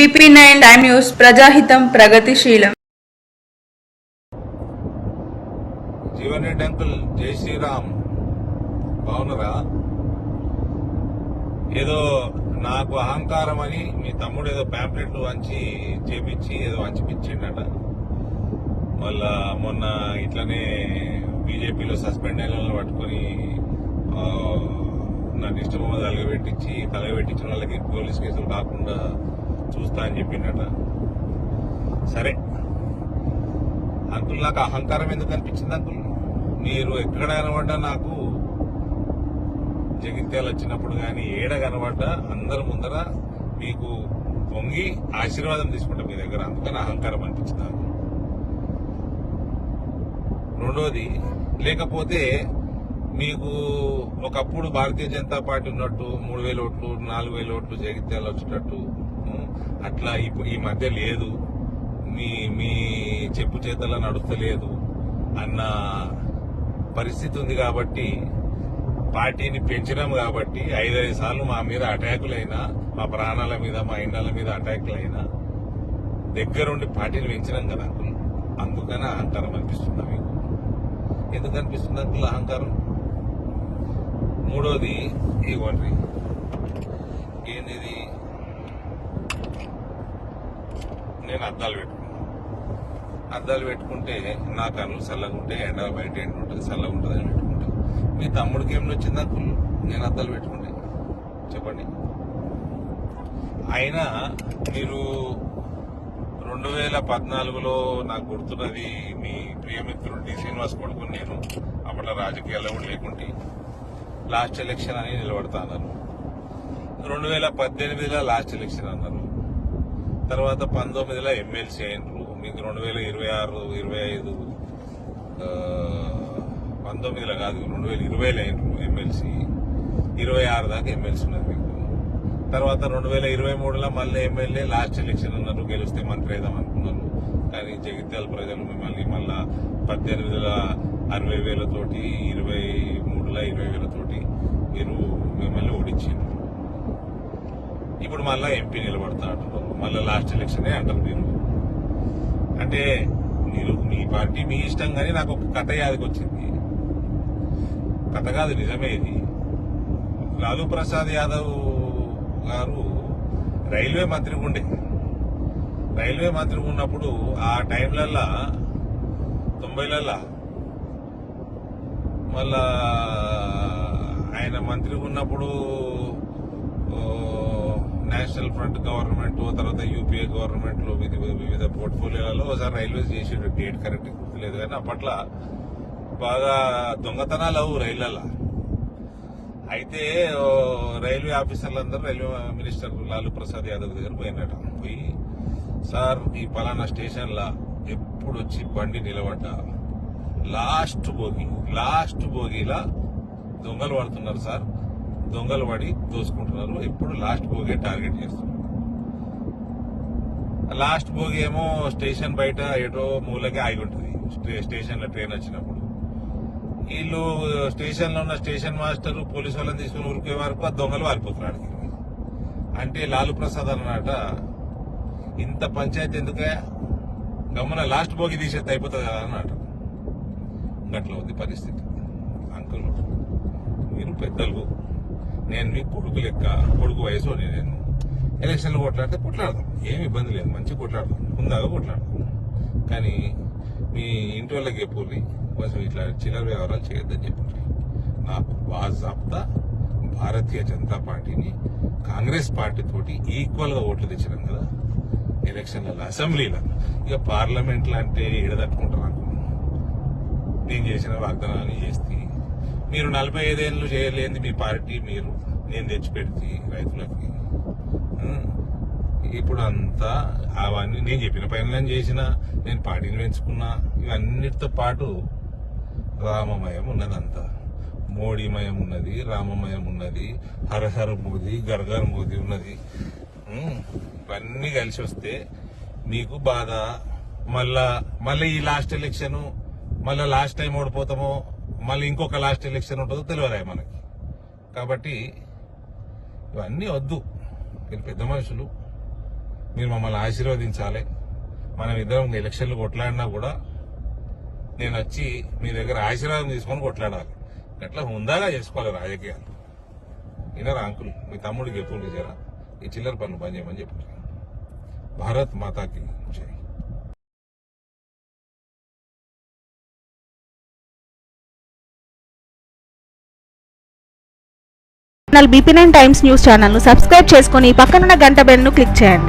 TP nine time news ప్రజాహితం ప్రగతిశీలం. Jeevan temple uncle జై శ్రీరామ్. బాగున్నారా? ఏదో నాకు అహంకారం అని మీ తమ్ముడు ఏదో ప్యాంప్లెట్ వంచి చేపించి ఏదో వంచిపించిండట మళ్ళా మొన్న ఇట్లనే బీజేపీలో సస్పెండ్ అయిన పట్టుకొని ఆ, నన్ను ఇష్టం అలగబెట్టించి తలగబెట్టించిన వాళ్ళకి పోలీస్ కేసులు కాకుండా చూస్తా అని చెప్పిండట. సరే. అంకుల్ నాకు అహంకారం ఎందుకు అనిపించింది అంకుల్? మీరు ఎక్కడ కనబడ్డా నాకు జగిత్యాలు వచ్చినప్పుడు కానీ ఏడ కనబడ్డా అందరి ముందర మీకు పొంగి ఆశీర్వాదం తీసుకుంటాం మీ దగ్గర. అందుకని అహంకారం అనిపించింది నాకు. రెండోది లేకపోతే మీకు ఒకప్పుడు భారతీయ జనతా పార్టీ ఉన్నట్టు మూడు వేల ఓట్లు నాలుగు వేల ఓట్లు జగిత్యాలు వచ్చేటట్టు అట్లా ఇప్పుడు ఈ మధ్య లేదు. మీ మీ చెప్పు చేతలా నడుస్తలేదు అన్న పరిస్థితి ఉంది కాబట్టి పార్టీని పెంచినాం కాబట్టి ఐదైదు సార్లు మా మీద అటాకులైనా మా ప్రాణాల మీద మా ఇండాల మీద అటాకులైనా దగ్గరుండి పార్టీని పెంచినాం కదా అంకుల్. అందుకని అహంకారం అనిపిస్తుందా మీకు? ఎందుకు అనిపిస్తుంది అంకుల్ అహంకారం? మూడోది ఇవ్వండి ఏంది నేను అద్దాలు పెట్టుకున్నాను అద్దాలు పెట్టుకుంటే నా కళ్ళు చల్లగా ఉంటే ఎండ బయట ఎండ ఉంటుంది చల్లగా ఉంటుంది అని పెట్టుకుంటా. మీ తమ్ముడికి ఏమి వచ్చింది కుళ్ళు నేను అద్దాలు పెట్టుకుంటే. చెప్పండి. అయినా మీరు రెండు వేల పద్నాలుగులో నాకు గుర్తున్నది మీ ప్రియమిత్రుడు డి శ్రీనివాస్ కొడుకుని నేను. అప్పట్లో రాజకీయాల్లో కూడా లేకుంటే. లాస్ట్ ఎలక్షన్ అని నిలబడతా అన్నారు రెండు వేల పద్దెనిమిదిలో లాస్ట్ ఎలక్షన్ అన్నారు. తర్వాత పంతొమ్మిదిలో ఎమ్మెల్సీ అయినరు. మీకు రెండు వేల ఇరవై ఆరు ఇరవై ఐదు పంతొమ్మిదిలో కాదు రెండు వేల ఇరవైలో అయినరు ఎమ్మెల్సీ. ఇరవై ఆరు దాకా ఎమ్మెల్సీ ఉన్నారు మీకు. తర్వాత రెండు వేల ఇరవై మూడులో మళ్ళీ ఎమ్మెల్యే లాస్ట్ ఎలక్షన్ అన్నారు. గెలిస్తే మంత్రి అవుదాం అనుకున్నారు. కానీ జగిత్యాల ప్రజలు మిమ్మల్ని మళ్ళా పద్దెనిమిదిలో అరవై వేలతోటి ఇరవై మూడుల ఇరవై వేలతోటి మీరు మిమ్మల్ని ఓడించింది ఇప్పుడు మళ్ళా ఎంపీ నిలబడతా మళ్ళీ లాస్ట్ ఎలక్షనే అంటారు మీరు అంటే మీరు మీ పార్టీ మీ ఇష్టం కానీ నాకు ఒక కథ యాదికి వచ్చింది కథ కాదు నిజమే ఇది. లాలూ ప్రసాద్ యాదవ్ గారు రైల్వే మంత్రి ఉండే. రైల్వే మంత్రి ఉన్నప్పుడు ఆ టైంలల్లా తొంభైలల్లా మళ్ళా ఆయన మంత్రి ఉన్నప్పుడు నేషనల్ ఫ్రంట్ గవర్నమెంట్ తర్వాత యూపీఏ గవర్నమెంట్లో వివిధ వివిధ పోర్ట్ఫోలియోలలో ఒకసారి రైల్వేస్ చేసాడు డేట్ కరెక్ట్ గుర్తులేదు. కానీ అప్పట్లో బాగా దొంగతనాలు అవు రైళ్ళలో అయితే రైల్వే ఆఫీసర్లందరూ రైల్వే మినిస్టర్ లాలూ ప్రసాద్ యాదవ్ దగ్గర పోయినట. పోయి సార్ ఈ పలానా స్టేషన్లో ఎప్పుడు వచ్చి బండి నిలబడ్డా? లాస్ట్ భోగి లాస్ట్ భోగిలా దొంగలు పడుతున్నారు సార్. దొంగలు పడి దోసుకుంటున్నారు. ఇప్పుడు లాస్ట్ భోగి టార్గెట్ చేస్తున్నారు. లాస్ట్ భోగి ఏమో స్టేషన్ బయట ఏటో మూలకే ఆగి ఉంటుంది. స్టే- స్టేషన్లో ట్రైన్ వచ్చినప్పుడు. వీళ్ళు స్టేషన్లో ఉన్న స్టేషన్ మాస్టర్ పోలీసు వాళ్ళని తీసుకుని ఉరికే వరకు ఆ దొంగలు వారిపోతున్నారు అంటే లాలు ప్రసాద్ అన్నమాట ఇంత పంచాయతీ ఎందుకే గమ్మున లాస్ట్ భోగి తీసేది అయిపోతుంది కదా అన్నమాట గట్ల ఉంది పరిస్థితి. అంకుల్ మీరు పెద్దలు. నేను మీ కొడుకు లెక్క కొడుకు వయసు నేను. ఎలక్షన్లు కొట్లాడితే కొట్లాడదాం. ఏమి ఇబ్బంది లేదు. మంచి కొట్లాడదాం. ముందాగా కొట్లాడదాం. కానీ మీ ఇంటి వాళ్ళకి చెప్పుర్రి కొంచెం ఇట్లా చిల్లర వ్యవహారాలు చేయొద్దని చెప్పుర్రి నా బాజాబ్తా భారతీయ జనతా పార్టీని కాంగ్రెస్ పార్టీ తోటి ఓట్లు తెచ్చినాం కదా. ఎలక్షన్లలో అసెంబ్లీలో. ఇక పార్లమెంట్ అంటే ఎడదట్టుకుంటారు అనుకుంటున్నాను నేను చేసిన వాగ్దానాన్ని చేస్తే మీరు నలభై ఐదేళ్ళు చేయలేని మీ పార్టీ మీరు. నేను తెచ్చిపెడితే రైతులకి. ఇప్పుడు అంతా అవన్నీ నేను చెప్పిన పనులను చేసిన నేను పార్టీని పెంచుకున్నా ఇవన్నిటితో పాటు రామమయం ఉన్నదంతా. మోడీమయం ఉన్నది రామమయం ఉన్నది హరహర మోదీ గర్గర్ మోదీ ఉన్నది. ఇవన్నీ కలిసి వస్తే మీకు బాధ మళ్ళా మళ్ళీ ఈ లాస్ట్ ఎలక్షను మళ్ళీ లాస్ట్ టైం ఓడిపోతామో మళ్ళీ ఇంకొక లాస్ట్ ఎలక్షన్ ఉంటుందో తెలియదా మనకి. కాబట్టి ఇవన్నీ వద్దు. మీరు పెద్ద మనుషులు. మీరు మమ్మల్ని ఆశీర్వదించాలి. మనం ఇద్దరం ఎలక్షన్లు కొట్లాడినా కూడా నేను వచ్చి మీ దగ్గర ఆశీర్వాదం తీసుకొని కొట్లాడాలి. అట్లా హుందాగా చేసుకోవాలి రాజకీయాలు. వినరా అంకుల్ మీ తమ్ముడికి ఎప్పుడు జరా ఈ చిల్లర పనులు పని చేయమని చెప్పారు. భారత్ మాతాకి జై. Channel BP nine times news ఛానల్ను సబ్స్క్రైబ్ చేసుకొని పక్కనున్న గంట బెల్ను క్లిక్ చేయండి.